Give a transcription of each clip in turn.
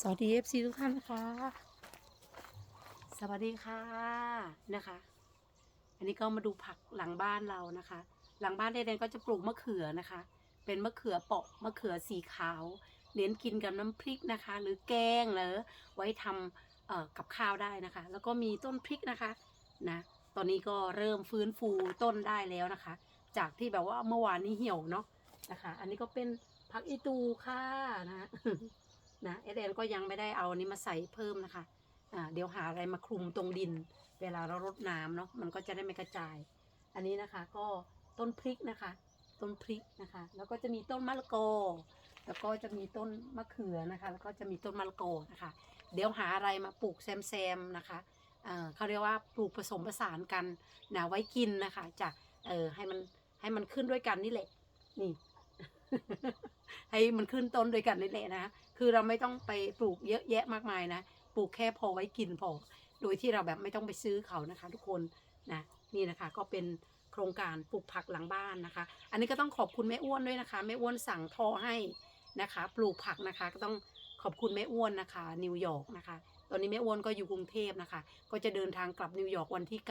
สวัสดีเอฟซีทุกท่านนะคะ สวัสดีค่ะนะคะ อันนี้ก็มาดูผักหลังบ้านเรานะคะ หลังบ้านเดนก็จะปลูกมะเขือนะคะ เป็นมะเขือเปาะมะเขือสีขาว เน้นกินกับน้ำพริกนะคะ หรือแกงหรือไว้ทำกับข้าวได้นะคะ แล้วก็มีต้นพริกนะคะนะตอนนี้ก็เริ่มฟื้นฟูต้นได้แล้วนะคะ จากที่แบบว่าเมื่อวานนี้เหี่ยวเนาะนะคะ อันนี้ก็เป็นผักอีตูค่ะนะ นะเอเดนก็ยังไม่ได้เอาอันนี้มาใส่เพิ่มนะคะอ่าเดี๋ยวหาอะไรมาคลุมตรงดิน เวลาเรารดน้ำเนาะมันก็จะได้ไม่กระจาย อันนี้นะคะก็ต้นพริกนะคะ ต้นพริกนะคะ แล้วก็จะมีต้นมะละกอแล้วก็จะมีต้นมะเขือนะคะ แล้วก็จะมีต้นมะละกอนะคะ เดี๋ยวหาอะไรมาปลูกแซมๆนะคะเขาเรียกว่าปลูกผสมผสานกันนะไว้กินนะคะจะเออให้มันให้มันขึ้นด้วยกันนี่แหละนี่ ให้มันขึ้นต้นด้วยกันนี่แหละนะ คือเราไม่ต้องไปปลูกเยอะแยะมากมายนะ ปลูกแค่พอไว้กินพอ โดยที่เราแบบไม่ต้องไปซื้อเขานะคะ ทุกคนนะ นี่นะคะก็เป็นโครงการปลูกผักหลังบ้านนะคะ อันนี้ก็ต้องขอบคุณแม่อ้วนด้วยนะคะ แม่อ้วนสั่งท่อให้นะคะ ปลูกผักนะคะก็ต้องขอบคุณแม่อ้วนนะคะ นิวยอร์กนะคะ ตอนนี้แม่อ้วนก็อยู่กรุงเทพนะคะ ก็จะเดินทางกลับนิวยอร์กวันที่9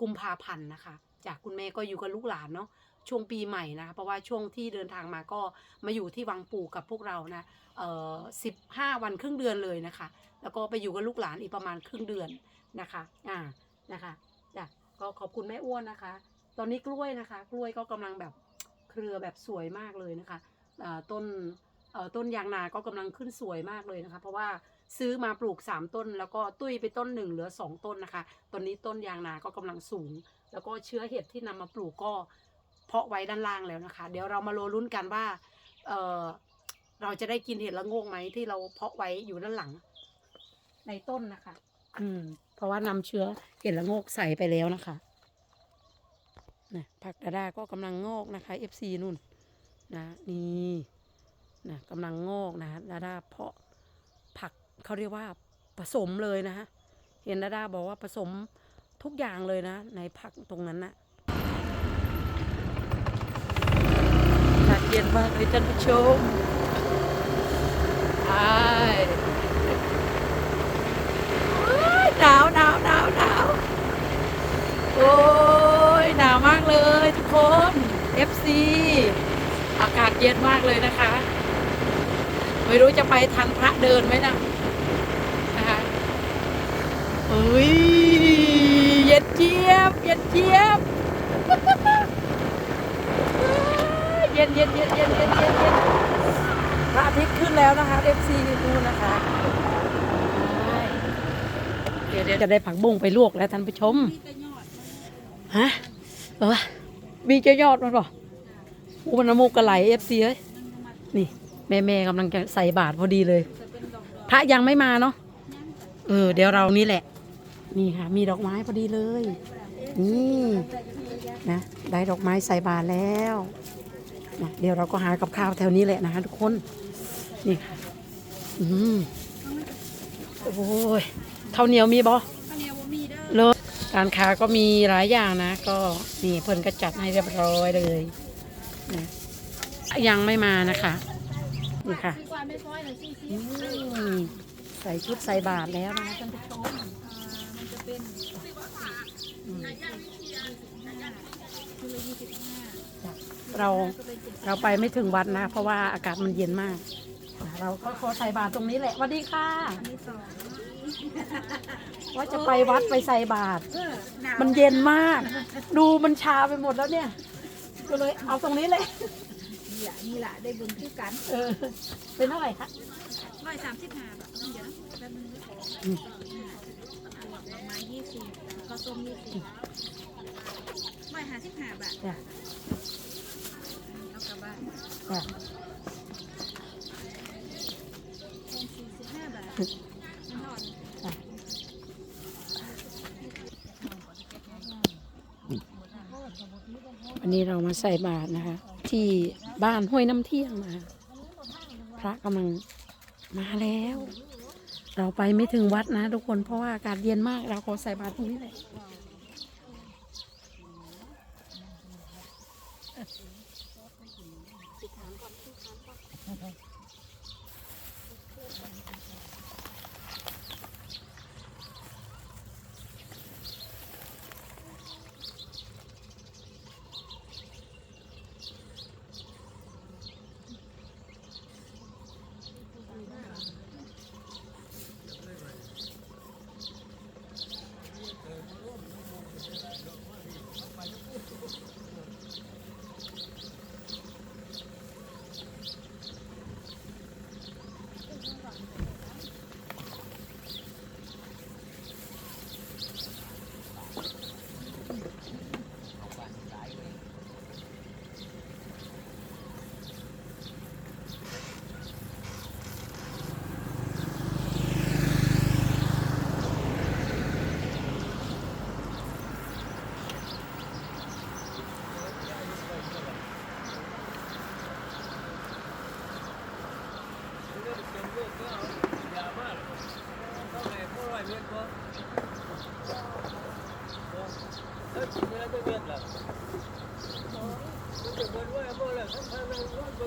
กุมภาพันธ์นะคะ จากคุณแม่ก็อยู่กับลูกหลานเนาะช่วงปีใหม่นะเพราะว่าช่วงที่เดินทางมาก็มาอยู่ที่วังปู่กับพวกเรานะเอ่อสิบห้าวันครึ่งเดือนเลยนะคะ แล้วก็ไปอยู่กับลูกหลานอีกประมาณครึ่งเดือนนะคะอ่านะคะจ้ะก็ขอบคุณแม่อ้วนนะคะ ตอนนี้กล้วยนะคะ กล้วยก็กำลังแบบเครือแบบสวยมากเลยนะคะต้นต้นยางนาก็กำลังขึ้นสวยมากเลยนะคะ เพราะว่า ซื้อมาปลูกสามต้น แล้วก็ตุ้ยไปต้นหนึ่งเหลือสองต้นนะคะ ตอนนี้ต้นยางนาก็กำลังสูง แล้วก็เชื้อเห็ดที่นำมาปลูกก็เพาะไว้ด้านล่างแล้วนะคะ เดี๋ยวเรามาโลลุ้นกันว่าเออเราจะได้กินเห็ดละโงกไหมที่เราเพาะไว้อยู่ด้านหลัง ในต้นนะคะ อืม เพราะว่านำเชื้อเห็ดละโงกใส่ไปแล้วนะคะนะผักดาดาก็กำลังงอกนะคะ FC นุ่นนะนี่นะกำลังงอกนะดาดาเพาะ เขาเรียกว่าผสมเลยนะฮะเห็นดาดาบอกว่าผสมทุกอย่างเลยนะ ในผักตรงนั้นนะอากาศเย็นมากเลยท่านผู้ชมใช่หนาวหนาวหนาวหนาวโอ้ยหนาวมากเลยทุกคน FC อากาศเย็นมากเลยนะคะ ไม่รู้จะไปทันพระเดินไหมนะ เฮ้ยเย็นเจี๊ยบเย็นเจี๊ยบเย็นเย็นเย็นเย็นเย็นเย็นเย็นพระอาทิตย์ขึ้นแล้วนะคะเอฟซีดูนะคะเดี๋ยวเดี๋ยวจะได้ผักบุ้งไปลวกแล้วท่านผู้ชมฮะเออมีเจ้ายอดมันป่ะอุปนำมูกกระไหลเอฟซีเอ้ยนี่ แม่แม่กำลังจะใส่บาตรพอดีเลย พระยังไม่มาเนาะเออเดี๋ยวเรานี่แหละ นี่ค่ะ มีดอกไม้พอดีเลย นี่นะได้ดอกไม้ใส่บาตรแล้วนะเดี๋ยวเราก็หากับข้าวแถวนี้แหละนะคะทุกคน นี่ค่ะ อืมโอ้ยเท่าวเหนียวมีบ่ข้าวเหนียวบ่มีเด้อเลยการค้าก็มีหลายอย่างนะ ก็นี่เพิ่นก็จัดให้เรียบร้อยเลยนะยังไม่มานะคะ นี่ค่ะซื้อกว่าไม่ค่อยเลยสี่สิบอืมใส่ชุดใส่บาตรแล้วนะคะท่านผู้ชมมันจะ เป็นอืมคือละยี่สิบห้าเราก็เป็นเจ็ดเราไปไม่ถึงวัดนะ เพราะว่าอากาศมันเย็นมากอะเราก็ขอใส่บาตรตรงนี้แหละสวัสดีค่ะ อันนี้สองว่าจะไปวัดไปใส่บาตรเออหนาวมันเย็นมาก ดูมันชาไปหมดแล้วเนี่ย ก็เลยเอาตรงนี้เลย นี่แหละนี่แหละได้บุญคือกันเออ เป็นเท่าไหร่คะร้อยสามสิบห้าบาทต้องเดี๋ยวนะแป๊บนึงนะ อืม ดอกไม้ยี่สิบข้าวต้มยี่สิบร้อยห้าสิบห้าบาทจ้ะเอากลับบ้านจ้ะต้มสี่สิบห้าบาทมันทอดจ้ะวันนี้เรามาใส่บาตรนะคะ ที่บ้านห้วยน้ำเที่ยงนะคะพระกำลังมาแล้ว เราไปไม่ถึงวัดนะทุกคนเพราะว่าอากาศเย็นมากเราขอใส่บาตรตรงนี้เลย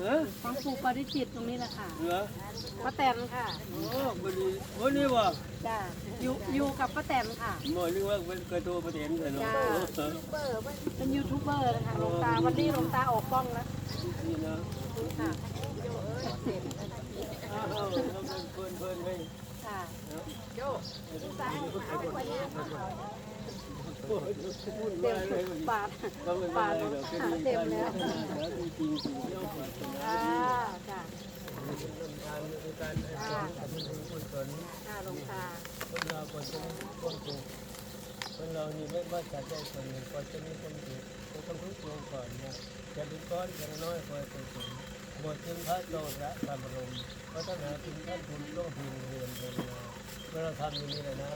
เออฟังปู่ปาริจิตตรงนี้แหละค่ะเหรอป้าแตนค่ะโอ้บ่ดีบ่นี่ว่าจ้าอยู่อยู่กับป้าแตนค่ะหมอนึกว่าเป็นกระโดดประเด็นเลยเนาะจ้าเออเป็นยูทูบเบอร์นะคะหลวงตาวันนี้หลวงตาออกกล้องแล้วนี่นะค่ะอ้าวเอาเพิ่นเพิ่นให้ค่ะโอ้ยพูดเต็ว่ามอะไรทุวะกนี่ บาทก็ไม่เป็นบาไรทหรอกเป็นหามเต็มการแล้วพัฒนาแล้วจริงจริงจริงย่อมปรารถนาค่านต้นทางในการให้ความเป็นบุญกุศลค่ะหลงตาคนเราควรจะมีความสุขคนเรานี่ไม่ว่าจะได้ส่วนหนึ่งก็จะมีความสุขก็ต้องทุกข์ลงก่อนนะจะเป็นก้อนจะน้อยคอยไปถึงหมดถึงพระโลระธรรมรมเพราะถ้าหาถึงท่านคุณต้องพิมเรียนเรียนมาเมื่อเราทำอย่างนี้เลยนะ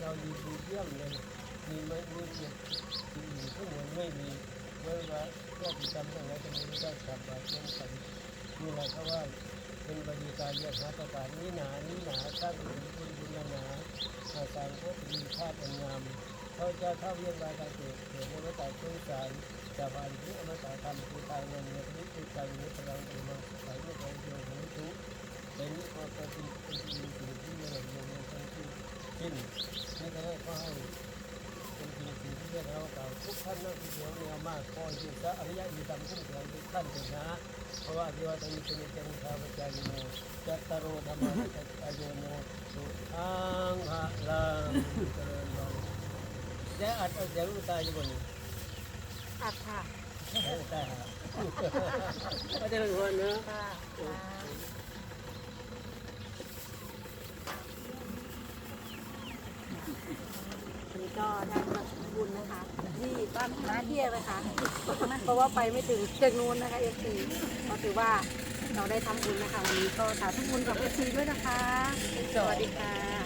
เราดีดีเยี่ยมเลย มีไมมีเกียรติที่อื่นก็เหมือนไม่มีเมื่อว่าก็ประจำอะไรจะมีได้กลับมาเช่นกันนี่แหละเขาว่าเป็นบริการเรียกหาประการนี้หนานี้หนาสร้างบุญบุญบุญนานาอาการพบมีชาติอันงามเขาจะเข้าเรียนรายการเกิดเกิดในวัฏสงสารจะผ่านที่อมตะธรรมคือตายในนี้นี้คือการนี้พลังเป็นมาสายไม่เป็นโยมของทุกเป็นนิพพานเป็นเป็นสิ่งที่ไม่หลงในทั้งที่สิ้นนี่ก็ได้ก็ให้เป็นสิ่งที่ เรียกเราเก่าทุกท่านนั่งเดียวเนี่ยมากพอที่จะอริยะมีธรรมคุ้มครองทุกท่านเลยนะเพราะว่าเที่ว่าตรงนี้เป็นเจังหวปัจจายโนจัตตารโรธรรมะจัตตายโนสุขังหะลังเจริญพรได้อัดเอาเสียงลูกตาอยู่บนนี้อัดค่ะได้ฮะก็เจริญพรนะค่ะวันนี้ก็ได้ บุญนะคะ ที่บ้านน้าเที่ยงนะคะ เพราะว่าไปไม่ถึงเชียงนู้นนะคะเอฟซีก็ถือว่าเราได้ทำบุญนะคะวันนี้ก็สาธุบุญกับเอฟซีด้วยนะคะ สวัสดีค่ะ